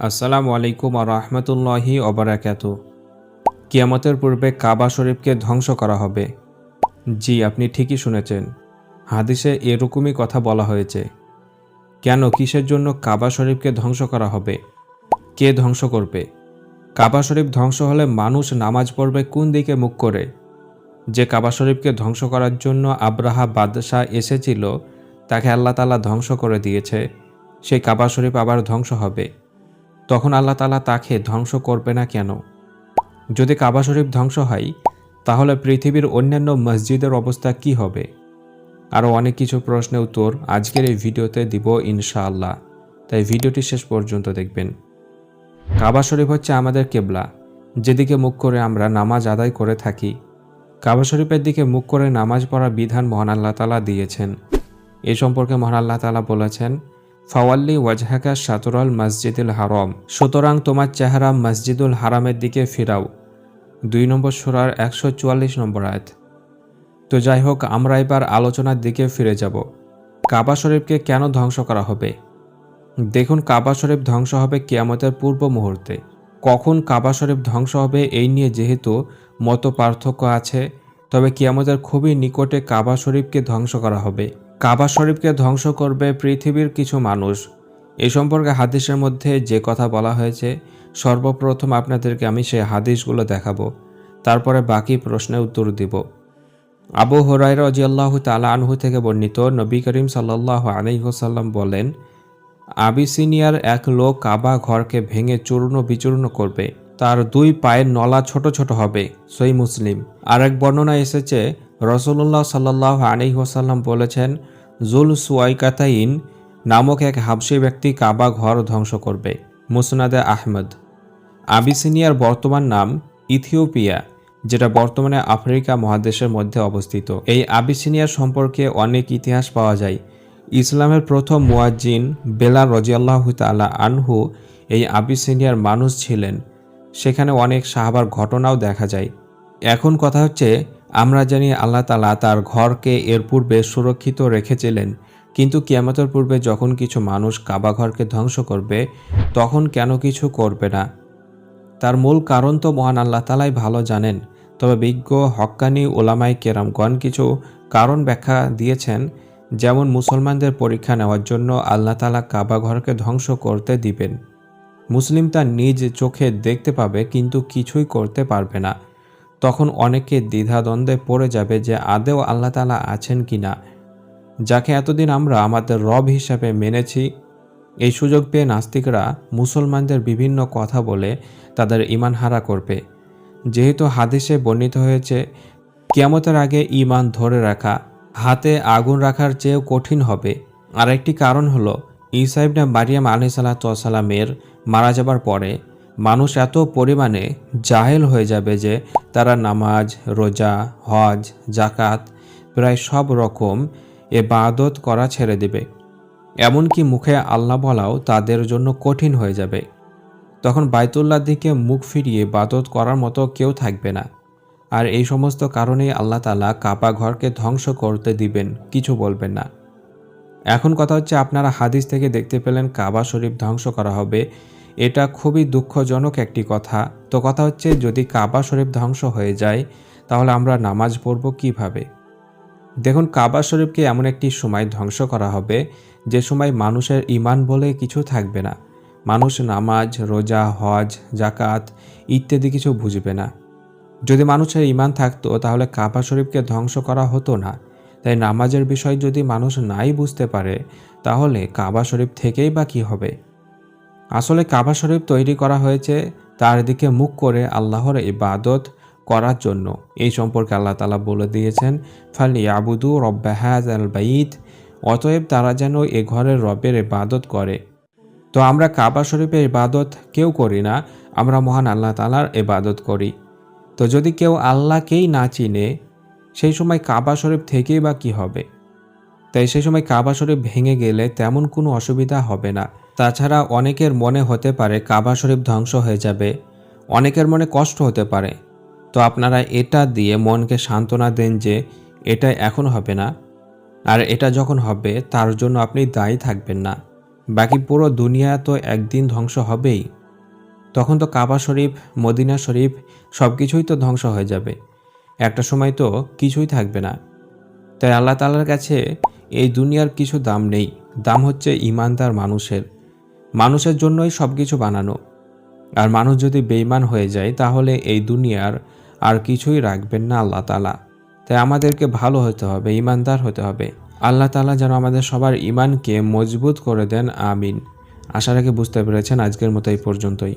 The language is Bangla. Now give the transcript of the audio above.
আসসালামু আলাইকুম আর রহমতুল্লাহি অবরাকাত কিয়ামতের পূর্বে কাবা শরীফকে ধ্বংস করা হবে। জি, আপনি ঠিকই শুনেছেন। হাদিসে এরকমই কথা বলা হয়েছে। কেন কিসের জন্য কাবা শরীফকে ধ্বংস করা হবে? কে ধ্বংস করবে? কাবা শরীফ ধ্বংস হলে মানুষ নামাজ পড়বে কোন দিকে মুখ করে? যে কাবা শরীফকে ধ্বংস করার জন্য আব্রাহা বাদশাহ এসেছিল, তাকে আল্লাহ তালা ধ্বংস করে দিয়েছে। সেই কাবা শরীফ আবার ধ্বংস হবে। তখন আল্লাহ তালা তাকে ধ্বংস করবে না কেন? যদি কাবা শরীফ ধ্বংস হয়, তাহলে পৃথিবীর অন্যান্য মসজিদের অবস্থা কি হবে? আরও অনেক কিছু প্রশ্নের উত্তর আজকের এই ভিডিওতে দিব ইনশাআল্লাহ। তাই ভিডিওটি শেষ পর্যন্ত দেখবেন। কাবা শরীফ হচ্ছে আমাদের কেবলা। যেদিকে মুখ করে আমরা নামাজ আদায় করে থাকি, কাবা শরীফের দিকে মুখ করে নামাজ পড়ার বিধান মহান আল্লাহ তালা দিয়েছেন। এ সম্পর্কে মহান আল্লাহ তালা বলেছেন ফাওয়াল্লি ওয়াজহাকা সাতরাল মসজিদুল হারম। সুতরাং তোমার চেহারা মসজিদুল হারামের দিকে ফিরাও। দুই নম্বর সুরার একশো চুয়াল্লিশ নম্বর আয়াত। তো যাই হোক, আমরা এবার আলোচনার দিকে ফিরে যাব। কাবা শরীফকে কেন ধ্বংস করা হবে? দেখুন, কাবা শরীফ ধ্বংস হবে কেয়ামতের পূর্ব মুহূর্তে। কখন কাবা শরীফ ধ্বংস হবে এই নিয়ে যেহেতু মত পার্থক্য আছে, তবে কিয়ামতের খুবই নিকটে কাবা শরীফকে ধ্বংস করা হবে। কাবা শরীফকে ধ্বংস করবে পৃথিবীর কিছু মানুষ। এই সম্পর্কে হাদিসের মধ্যে যে কথা বলা হয়েছে, সর্বপ্রথম আপনাদেরকে আমি সেই হাদিসগুলো দেখাবো, তারপরে বাকি প্রশ্নের উত্তর দিব। আবু হরাই রাজিয়াল্লাহ তালা আনহু থেকে বর্ণিত নবী করিম সাল্লাহ আলহিহসাল্লাম বলেন, আবিসিনিয়ার এক লোক কাবা ঘরকে ভেঙে চূর্ণ বিচূর্ণ করবে। তার দুই পায়ের নলা ছোট ছোট হবে। সই মুসলিম। আরেক বর্ণনা এসেছে রসুল্লাহ সাল্লাহ আলহিহসাল্লাম বলেছেন, জুল সুয়াইকাতাইন নামক এক হাবসি ব্যক্তি কাবা ঘর ধ্বংস করবে। মুসনাদে আহমদ। আবিসিনিয়ার বর্তমান নাম ইথিওপিয়া, যেটা বর্তমানে আফ্রিকা মহাদেশের মধ্যে অবস্থিত। এই আবিসিনিয়া সম্পর্কে অনেক ইতিহাস পাওয়া যায়। ইসলামের প্রথম মুয়াজ্জিন বেলা রজিয়াল্লাহ তালা আনহু এই আবিসিনিয়ার মানুষ ছিলেন। সেখানে অনেক সাহাবার ঘটনাও দেখা যায়। এখন কথা হচ্ছে আমরা জানি আল্লাহ তালা তার ঘরকে এর পূর্বে সুরক্ষিত রেখেছিলেন। কিন্তু কিয়ামতের পূর্বে যখন কিছু মানুষ কাবা ঘরকে ধ্বংস করবে, তখন কেন কিছু করবে না? তার মূল কারণ তো মহান আল্লাহ তালাই ভালো জানেন। তবে বিজ্ঞ, হক্কানি ওলামাই কেরামগণ কিছু কারণ ব্যাখ্যা দিয়েছেন, যেমন মুসলমানদের পরীক্ষা নেওয়ার জন্য আল্লাহ তালা কাবা ঘরকে ধ্বংস করতে দিবেন। মুসলিম তার নিজ চোখে দেখতে পাবে, কিন্তু কিছুই করতে পারবে না। তখন অনেকে দ্বিধাদ্বন্দ্বে পড়ে যাবে যে আদেও আল্লাহ তালা আছেন কি না যাকে এতদিন আমরা আমাদের রব হিসাবে মেনেছি, এই সুযোগ পেয়ে নাস্তিকরা মুসলমানদের বিভিন্ন কথা বলে তাদের ইমান হারা করবে। যেহেতু হাদিসে বর্ণিত হয়েছে, কিয়ামতের আগে ইমান ধরে রাখা, হাতে আগুন রাখার চেয়েও কঠিন হবে। আরেকটি কারণ হলো ইসাইবনা মারিয়াম আলি সাল্লামের মারা যাবার পরে মানুষ এত পরিমাণে জাহেল হয়ে যাবে যে তারা নামাজ, রোজা, হজ জাকাত প্রায় সব রকম এ বাদত করা ছেড়ে দেবে। এমনকি মুখে আল্লাহ বলাও তাদের জন্য কঠিন হয়ে যাবে। তখন বাইতুল্লার দিকে মুখ ফিরিয়ে বাদত করার মতো কেউ থাকবে না। আর এই সমস্ত কারণেই আল্লাহ তালা কাপা ঘরকে ধ্বংস করতে দিবেন, কিছু বলবেন না। এখন কথা হচ্ছে, আপনারা হাদিস থেকে দেখতে পেলেন কাবা শরীফ ধ্বংস করা হবে এটা খুবই দুঃখজনক একটি কথা। তো কথা হচ্ছে, যদি কাবা শরীফ ধ্বংস হয়ে যায়, তাহলে আমরা নামাজ পড়ব কীভাবে? দেখুন, কাবা শরীফকে এমন একটি সময় ধ্বংস করা হবে, যে সময় মানুষের ইমান বলে কিছু থাকবে না। মানুষ নামাজ, রোজা, হজ জাকাত ইত্যাদি কিছু বুঝবে না। যদি মানুষের ইমান থাকতো, তাহলে কাবা শরীফকে ধ্বংস করা হতো না। তাই নামাজের বিষয় যদি মানুষ নাই বুঝতে পারে, তাহলে কাবা শরীফ থেকেই বা কী হবে? আসলে কাবা শরীফ তৈরি করা হয়েছে তার দিকে মুখ করে আল্লাহর ইবাদত করার জন্য। এই সম্পর্কে আল্লাহ তালা বলে দিয়েছেন ফালি আবুদু রব্বাহাজ আল বাইদ অতএব তারা যেন এ ঘরের রবের ইবাদত করে। তো আমরা কাবা শরীফের ইবাদত কেউ করি না, আমরা মহান আল্লাহ তালার ইবাদত করি। তো যদি কেউ আল্লাহকেই না চিনে, সেই সময় কাবা শরীফ থেকেই বা কী হবে? তাই সেই সময় কাবা শরীফ ভেঙে গেলে তেমন কোনো অসুবিধা হবে না। তাছাড়া অনেকের মনে হতে পারে কাবা শরীফ ধ্বংস হয়ে যাবে। অনেকের মনে কষ্ট হতে পারে। তো আপনারা এটা দিয়ে মনকে সান্ত্বনা দেন যে এটা এখন হবে না। আর এটা যখন হবে, তার জন্য আপনি দায়ী থাকবেন না। বাকি পুরো দুনিয়া তো একদিন ধ্বংস হবেই। তখন তো কাবা শরীফ, মদিনা শরীফ সব কিছুই তো ধ্বংস হয়ে যাবে। একটা সময় তো কিছুই থাকবে না। তাই আল্লাহ তালার কাছে এই দুনিয়ার কিছু দাম নেই। দাম হচ্ছে ইমানদার মানুষের। মানুষের জন্যই সব কিছু বানানো। আর মানুষ যদি বেইমান হয়ে যায়, তাহলে এই দুনিয়ার আর কিছুই রাখবেন না আল্লাহ তালা তাই আমাদেরকে ভালো হতে হবে ইমানদার হতে হবে। আল্লাহ তালা যেন আমাদের সবার ইমানকে মজবুত করে দেন, আমিন। আশা রেখে বুঝতে পেরেছেন, আজকের মতো এই পর্যন্তই।